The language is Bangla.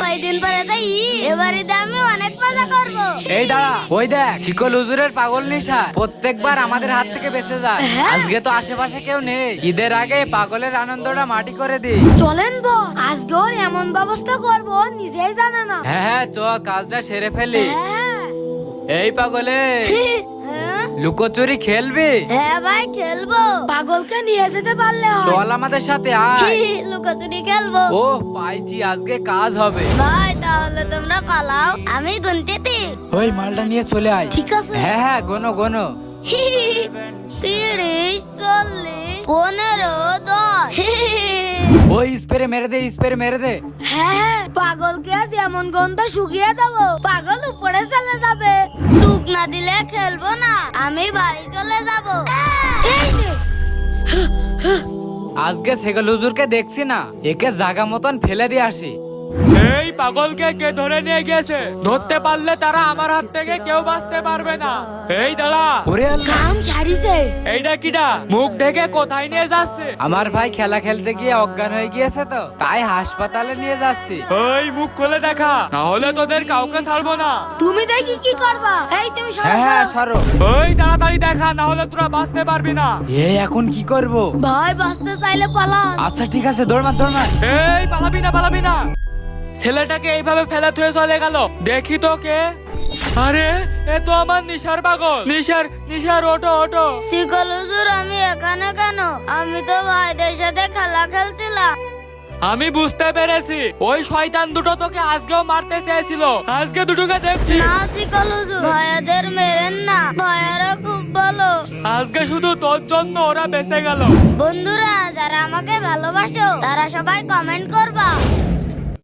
কয়দিন পরে তাই এবারে আমি অনেক মজা করব। এই দাঁড়া ওই দেখ শিকল হুজুরের পাগল নেশা প্রত্যেকবার আমাদের হাত থেকে বেঁচে যায়। আজকে তো আশেপাশে কেউ নেই। ঈদের আগে পাগলের আনন্দটা মাটি করে দি চলেন বো আজকে ওর এমন ব্যবস্থা করব নিজেই জানে না। হ্যাঁ হ্যাঁ চ কাজটা সেরে ফেলি। হ্যাঁ। এই পাগলে। হ্যাঁ? লুকোচুরি খেলবি? হ্যাঁ ভাই খেলব। পাগলকে নিয়ে যেতে পারলে হয়। চল আমাদের সাথে আয়। লুকোচুরি খেলব। ও পাইছি আজকে কাজ হবে। ভাই তাহলে তোমরা পালাও। আমি গুনতেছি ওই মালটা নিয়ে চলে আয়। ঠিক আছে। হ্যাঁ হ্যাঁ গোনো গোনো। তিরিশ চল্লিশ পনেরো দশ। ওই স্প্রে মেরে দে স্প্রে মেরে দে। হ্যাঁ। পাগলকে আজ এমন গন্ধ শুকিয়ে দেবো। পাগল উপরে চলে যাবে। টুক না দিলে খেলব না। আমি বাড়ি চলে যাব। আজকে সেগল হুজুরকে দেখছি না, একে জাগা মতন ফেলে দিয়ে আসি। এই পাগলকে কে ধরে নিয়ে গেছে? ধরতে পারলে তারা আমার হাত থেকে কেউ বাঁচতে পারবে না। এই দাঁড়া ওরে কাম ছাড়িছে। এইটা কিটা মুখ ঢেকে কোথায় নিয়ে যাচ্ছে? আমার ভাই খেলা খেলতে গিয়ে অজ্ঞান হয়ে গিয়েছে তো তাই হাসপাতালে নিয়ে যাচ্ছি। ওই মুখ খুলে দেখা। না হলে তোদের কাউকে ছাড়বো না। তুমি দেখি কি করবা? এই তুমি সরো, হ্যাঁ হ্যাঁ সরো। ওই তাড়াতাড়ি দেখা না হলে তোরা বাঁচতে পারবি না। এই এখন কি করব? ভাই বাঁচতে চাইলে পালান। আচ্ছা ঠিক আছে দৌড়মা দৌড়মা এই পালাবি না পালাবি না। ছেলেটাকে এইভাবে ফেলে থুয়ে চলে গেল। দেখি তো কে। আরে এ তো আমার নিশার পাগল। নিশার নিশার ওটো ওটো শিকল হুজুর আমি এখানে কেন? আমি তো ভাইদের সাথে খেলা খেলছিলাম। আমি বুঝতে পেরেছি। ওই শয়তান দুটো তোকে আজকেও মারতে চেয়েছিল। আজকে দুটোকে দেখছি। না শিকল হুজুর ভাইয়াদের মেরেন না। ভাইয়ারা খুব ভালো। আজকে শুধু তোর জন্য ওরা বেঁচে গেল। বন্ধুরা যারা আমাকে ভালোবাসো তারা সবাই কমেন্ট করবা।